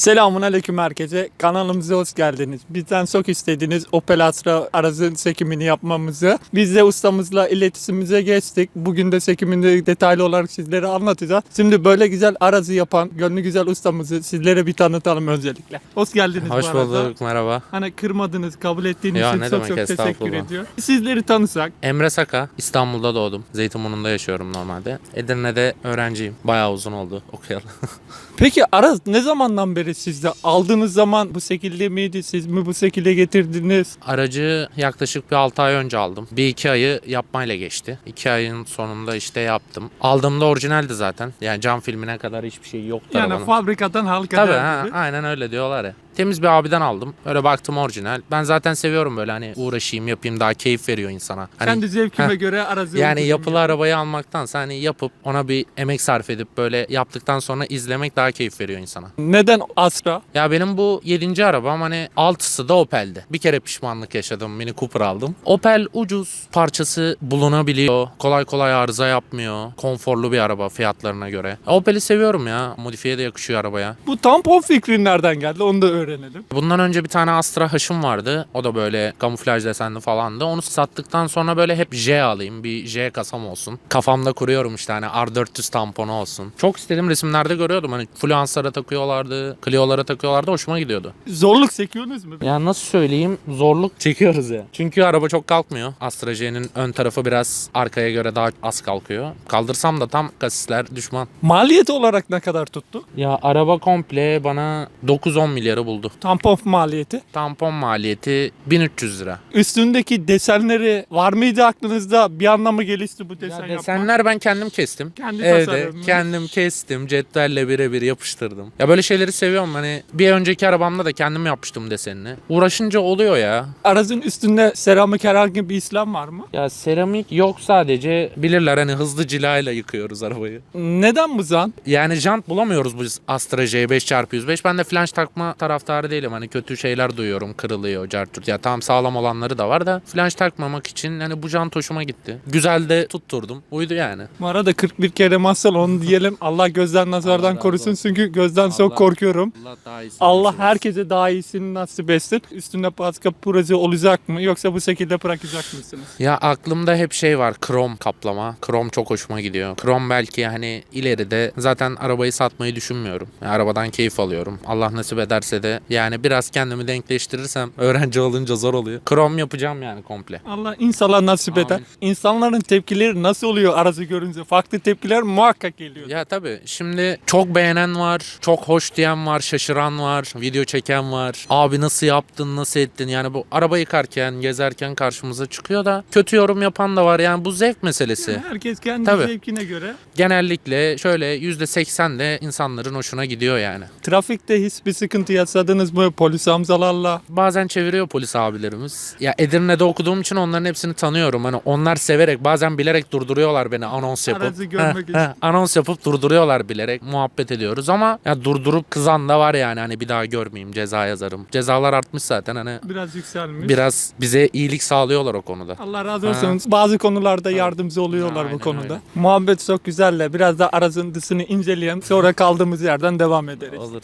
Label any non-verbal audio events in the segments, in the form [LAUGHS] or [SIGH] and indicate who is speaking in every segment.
Speaker 1: Selamun aleyküm herkese. Kanalımıza hoş geldiniz. Bizden çok istediğiniz Opel Astra aracın çekimini yapmamızı. Biz de ustamızla iletişimimize geçtik. Bugün de çekimini detaylı olarak sizlere anlatacağız. Şimdi böyle güzel aracı yapan, gönlü güzel ustamızı sizlere bir tanıtalım öncelikle. Hoş geldiniz
Speaker 2: Hoş
Speaker 1: bu arada.
Speaker 2: bulduk, merhaba.
Speaker 1: Hani kırmadınız, kabul ettiğiniz
Speaker 2: Ya
Speaker 1: için
Speaker 2: ne
Speaker 1: çok
Speaker 2: demek,
Speaker 1: çok teşekkür
Speaker 2: estağfurullah.
Speaker 1: ediyor. Sizleri tanısak.
Speaker 2: Emre Saka, İstanbul'da doğdum. Zeytinburnu'nda yaşıyorum normalde. Edirne'de öğrenciyim. Bayağı uzun oldu okuyalı. [LAUGHS]
Speaker 1: Peki araç ne zamandan beri sizde? Aldığınız zaman bu şekilde miydi? Siz mi bu şekilde getirdiniz?
Speaker 2: Aracı yaklaşık bir 6 ay önce aldım. Bir iki ayı yapmayla geçti. 2 ayın sonunda işte yaptım. Aldığımda orijinaldi zaten. Yani cam filmine kadar hiçbir şey yoktu
Speaker 1: Yani
Speaker 2: arabanın.
Speaker 1: fabrikadan halka
Speaker 2: Tabii ha, aynen öyle diyorlar ya. Temiz bir abiden aldım. Öyle baktım orijinal. Ben zaten seviyorum böyle hani uğraşayım yapayım daha keyif veriyor insana. Hani
Speaker 1: Kendi zevkime
Speaker 2: Heh.
Speaker 1: göre aracı
Speaker 2: Yani yapılı
Speaker 1: yani.
Speaker 2: arabayı almaktansa hani yapıp ona bir emek sarf edip böyle yaptıktan sonra izlemek daha keyif veriyor insana.
Speaker 1: Neden Astra?
Speaker 2: Ya benim bu 7. arabam hani altısı da Opel'di. Bir kere pişmanlık yaşadım. Mini Cooper aldım. Opel ucuz. Parçası bulunabiliyor. Kolay kolay arıza yapmıyor. Konforlu bir araba fiyatlarına göre. Opel'i seviyorum ya. Modifiye de yakışıyor arabaya.
Speaker 1: Bu tampon fikrin nereden geldi onu da öğrenelim.
Speaker 2: Bundan önce bir tane Astra H'ım vardı. O da böyle kamuflaj desenli falandı. Onu sattıktan sonra böyle hep J alayım. Bir J kasam olsun. Kafamda kuruyorum işte hani R400 tamponu olsun. Çok istedim resimlerde görüyordum. Hani Fluence'lara takıyorlardı. Clio'lara takıyorlardı. Hoşuma gidiyordu.
Speaker 1: Zorluk çekiyorsunuz mu?
Speaker 2: Ya nasıl söyleyeyim zorluk çekiyoruz ya. Çünkü araba çok kalkmıyor. Astra J'nin ön tarafı biraz arkaya göre daha az kalkıyor. Kaldırsam da tam kasisler düşman.
Speaker 1: Maliyet olarak ne kadar tuttu?
Speaker 2: Ya araba komple bana 9-10 milyarı buldu.
Speaker 1: Tampon maliyeti.
Speaker 2: Tampon maliyeti 1300 lira.
Speaker 1: Üstündeki desenleri var mıydı aklınızda? Bir anlamı gelişti bu desen
Speaker 2: Ya
Speaker 1: yapmak.
Speaker 2: desenler ben kendim kestim.
Speaker 1: Kendi
Speaker 2: Evde kendim kestim. Cetvelle birebir yapıştırdım. Ya böyle şeyleri seviyorum. Hani bir önceki arabamda da kendim yapmıştım desenini. Uğraşınca oluyor ya.
Speaker 1: Aracın üstünde seramik herhangi bir işlem var mı?
Speaker 2: Ya seramik yok sadece bilirler hani hızlı cilayla yıkıyoruz arabayı.
Speaker 1: Neden bu zan?
Speaker 2: Yani jant bulamıyoruz biz Astra J5x105. Ben de flanş takma taraftarı değilim. Hani kötü şeyler duyuyorum. Kırılıyor, cartürt. Ya tamam sağlam olanları da var da flanş takmamak için hani bu jant hoşuma gitti. Güzel de tutturdum. Uydu yani.
Speaker 1: Bu arada 41 kere masal onu diyelim. [LAUGHS] Allah gözden nazardan korusun
Speaker 2: olsun.
Speaker 1: çünkü gözden çok
Speaker 2: Allah-
Speaker 1: korkuyorum.
Speaker 2: Allah daha iyisini
Speaker 1: Allah herkese daha iyisini nasip etsin. Üstünde başka proje olacak mı yoksa bu şekilde bırakacak mısınız?
Speaker 2: Ya aklımda hep şey var. Krom kaplama. Krom çok hoşuma gidiyor. Krom belki hani ileride zaten arabayı satmayı düşünmüyorum. Yani arabadan keyif alıyorum. Allah nasip ederse de yani biraz kendimi denkleştirirsem öğrenci olunca zor oluyor. Krom yapacağım yani komple.
Speaker 1: Allah inşallah nasip
Speaker 2: Amin.
Speaker 1: eder. İnsanların tepkileri nasıl oluyor aracı görünce? Farklı tepkiler muhakkak geliyor.
Speaker 2: Ya tabii şimdi çok beğenen var, çok hoş diyen var, şaşıran var, video çeken var. Abi nasıl yaptın, nasıl ettin? Yani bu araba yıkarken, gezerken karşımıza çıkıyor da kötü yorum yapan da var. Yani bu zevk meselesi.
Speaker 1: Herkes kendi
Speaker 2: Tabii.
Speaker 1: zevkine göre.
Speaker 2: Genellikle şöyle %80 de insanların hoşuna gidiyor yani.
Speaker 1: Trafikte hiçbir sıkıntı yaşadınız mı polis amcalarla?
Speaker 2: Bazen çeviriyor polis abilerimiz. Ya Edirne'de okuduğum için onların hepsini tanıyorum. Hani onlar severek bazen bilerek durduruyorlar beni anons yapıp.
Speaker 1: Aracı görmek
Speaker 2: Heh, heh,
Speaker 1: için.
Speaker 2: anons yapıp durduruyorlar bilerek. Muhabbet ediyoruz ama ya durdurup kızan da var yani. Hani bir daha görmeyeyim ceza yazarım. Cezalar artmış zaten hani
Speaker 1: Biraz yükselmiş.
Speaker 2: biraz bize iyilik sağlıyorlar o konuda.
Speaker 1: Allah razı olsun. Bazı konularda yardımcı oluyorlar bu
Speaker 2: Aynen
Speaker 1: konuda.
Speaker 2: öyle.
Speaker 1: Muhabbet çok güzel de biraz da aracın dışını inceleyelim. Sonra kaldığımız yerden devam ederiz.
Speaker 2: Olur.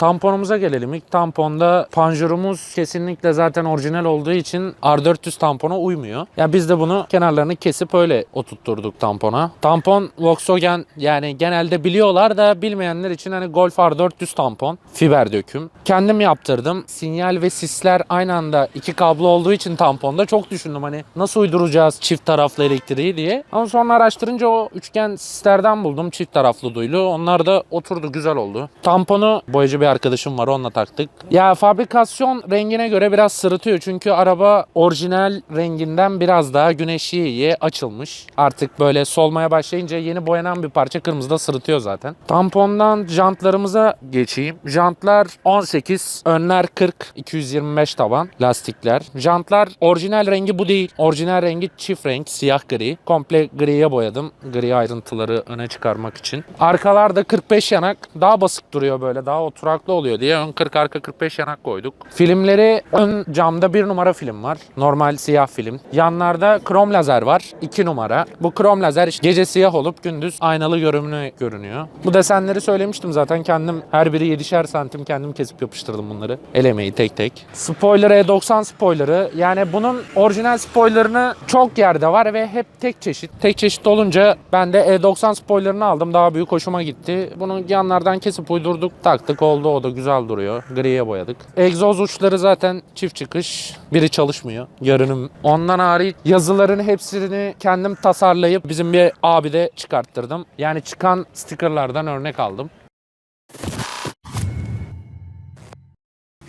Speaker 2: Tamponumuza gelelim. İlk tamponda panjurumuz kesinlikle zaten orijinal olduğu için R400 tampona uymuyor. Ya biz de bunu kenarlarını kesip öyle oturtturduk tampona. Tampon Volkswagen yani genelde biliyorlar da bilmeyenler için hani Golf R400 tampon. Fiber döküm. Kendim yaptırdım. Sinyal ve sisler aynı anda iki kablo olduğu için tamponda çok düşündüm hani nasıl uyduracağız çift taraflı elektriği diye. Ama sonra araştırınca o üçgen sislerden buldum çift taraflı duyulu. Onlar da oturdu güzel oldu. Tamponu boyacı bir arkadaşım var onunla taktık. Ya fabrikasyon rengine göre biraz sırıtıyor. Çünkü araba orijinal renginden biraz daha güneşliye açılmış. Artık böyle solmaya başlayınca yeni boyanan bir parça kırmızıda sırıtıyor zaten. Tampondan jantlarımıza geçeyim. Jantlar 18, önler 40, 225 taban lastikler. Jantlar orijinal rengi bu değil. Orijinal rengi çift renk, siyah gri. Komple griye boyadım. Gri ayrıntıları öne çıkarmak için. Arkalarda 45 yanak. Daha basık duruyor böyle. Daha oturak farklı oluyor diye ön 40 arka 45 yanak koyduk. Filmleri ön camda bir numara film var. Normal siyah film. Yanlarda krom lazer var. 2 numara. Bu krom lazer gece siyah olup gündüz aynalı görünümlü görünüyor. Bu desenleri söylemiştim zaten kendim her biri 7'şer santim kendim kesip yapıştırdım bunları. El emeği tek tek. Spoiler E90 spoilerı. Yani bunun orijinal spoilerını çok yerde var ve hep tek çeşit. Tek çeşit olunca ben de E90 spoilerını aldım. Daha büyük hoşuma gitti. Bunu yanlardan kesip uydurduk. Taktık oldu o da güzel duruyor. Griye boyadık. Egzoz uçları zaten çift çıkış. Biri çalışmıyor. Görünüm. Ondan hariç yazıların hepsini kendim tasarlayıp bizim bir abide çıkarttırdım. Yani çıkan stickerlardan örnek aldım.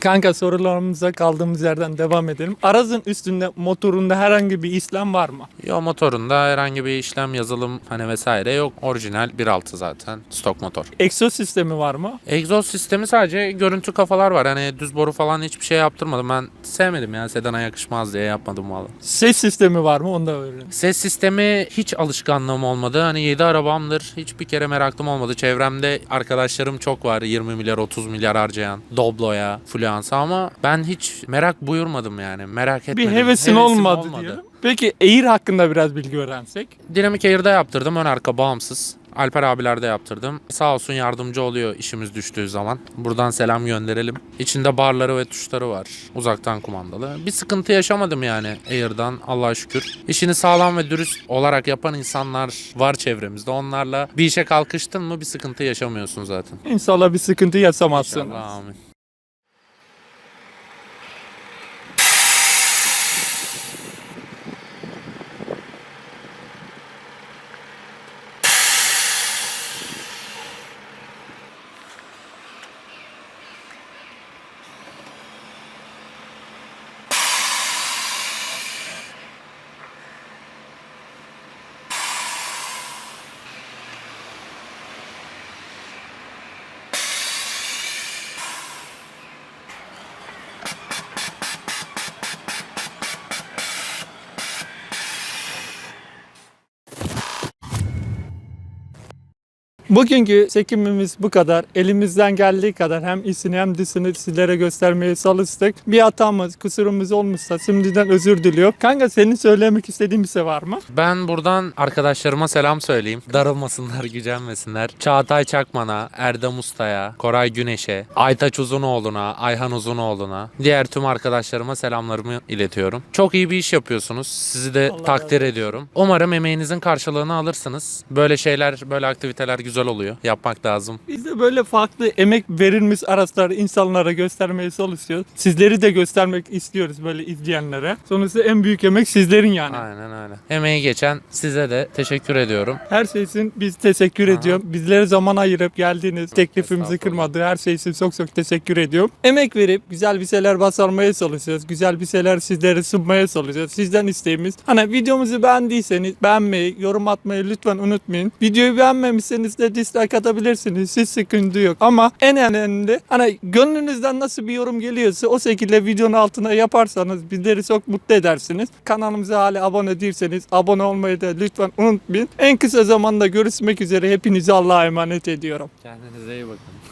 Speaker 1: Kanka sorularımıza kaldığımız yerden devam edelim. Arazın üstünde motorunda herhangi bir işlem var mı?
Speaker 2: Yo motorunda herhangi bir işlem yazılım hani vesaire yok. Orijinal 1.6 zaten stok motor.
Speaker 1: Egzoz sistemi var mı?
Speaker 2: Egzoz sistemi sadece görüntü kafalar var. Hani düz boru falan hiçbir şey yaptırmadım. Ben sevmedim ya sedana yakışmaz diye yapmadım valla.
Speaker 1: Ses sistemi var mı? Onu da öğrenelim.
Speaker 2: Ses sistemi hiç alışkanlığım olmadı. Hani 7 arabamdır. Hiçbir kere merakım olmadı. Çevremde arkadaşlarım çok var. 20 milyar 30 milyar harcayan. Doblo'ya, Fluence'a ama ben hiç merak buyurmadım yani. Merak
Speaker 1: Bir
Speaker 2: etmedim.
Speaker 1: hevesin
Speaker 2: Hevesim
Speaker 1: olmadı, diyelim. Peki Air hakkında biraz bilgi öğrensek.
Speaker 2: Dinamik Air'da yaptırdım. Ön arka bağımsız. Alper abilerde yaptırdım. Sağ olsun yardımcı oluyor işimiz düştüğü zaman. Buradan selam gönderelim. İçinde barları ve tuşları var. Uzaktan kumandalı. Bir sıkıntı yaşamadım yani Air'dan Allah'a şükür. İşini sağlam ve dürüst olarak yapan insanlar var çevremizde. Onlarla bir işe kalkıştın mı bir sıkıntı yaşamıyorsun zaten.
Speaker 1: İnşallah bir sıkıntı yaşamazsın.
Speaker 2: İnşallah amin.
Speaker 1: Bugünkü çekimimiz bu kadar. Elimizden geldiği kadar hem iyisini hem dışını sizlere göstermeye çalıştık. Bir hatamız, kusurumuz olmuşsa şimdiden özür diliyorum. Kanka senin söylemek istediğin bir şey var mı?
Speaker 2: Ben buradan arkadaşlarıma selam söyleyeyim. Darılmasınlar, gücenmesinler. Çağatay Çakman'a, Erdem Usta'ya, Koray Güneş'e, Aytaç Uzunoğlu'na, Ayhan Uzunoğlu'na, diğer tüm arkadaşlarıma selamlarımı iletiyorum. Çok iyi bir iş yapıyorsunuz. Sizi de
Speaker 1: Allah
Speaker 2: takdir
Speaker 1: razı
Speaker 2: ediyorum. Umarım emeğinizin karşılığını alırsınız. Böyle şeyler, böyle aktiviteler güzel oluyor. Yapmak lazım.
Speaker 1: Biz de böyle farklı emek verilmiş araçları insanlara göstermeye çalışıyoruz. Sizleri de göstermek istiyoruz böyle izleyenlere. Sonuçta en büyük emek sizlerin yani.
Speaker 2: Aynen öyle. Emeği geçen size de teşekkür ediyorum.
Speaker 1: Her şey için biz teşekkür
Speaker 2: Aha.
Speaker 1: ediyorum. Bizlere zaman ayırıp geldiğiniz, teklifimizi
Speaker 2: estağfurullah.
Speaker 1: kırmadığı her şey için çok çok teşekkür ediyorum. Emek verip güzel bir şeyler basarmaya çalışıyoruz. Güzel bir şeyler sizlere sunmaya çalışıyoruz. Sizden isteğimiz. Hani videomuzu beğendiyseniz beğenmeyi, yorum atmayı lütfen unutmayın. Videoyu beğenmemişseniz de dislike atabilirsiniz. Hiç sıkıntı yok. Ama en önemli hani gönlünüzden nasıl bir yorum geliyorsa o şekilde videonun altına yaparsanız bizleri çok mutlu edersiniz. Kanalımıza hala abone değilseniz abone olmayı da lütfen unutmayın. En kısa zamanda görüşmek üzere. Hepinizi Allah'a emanet ediyorum.
Speaker 2: Kendinize iyi bakın.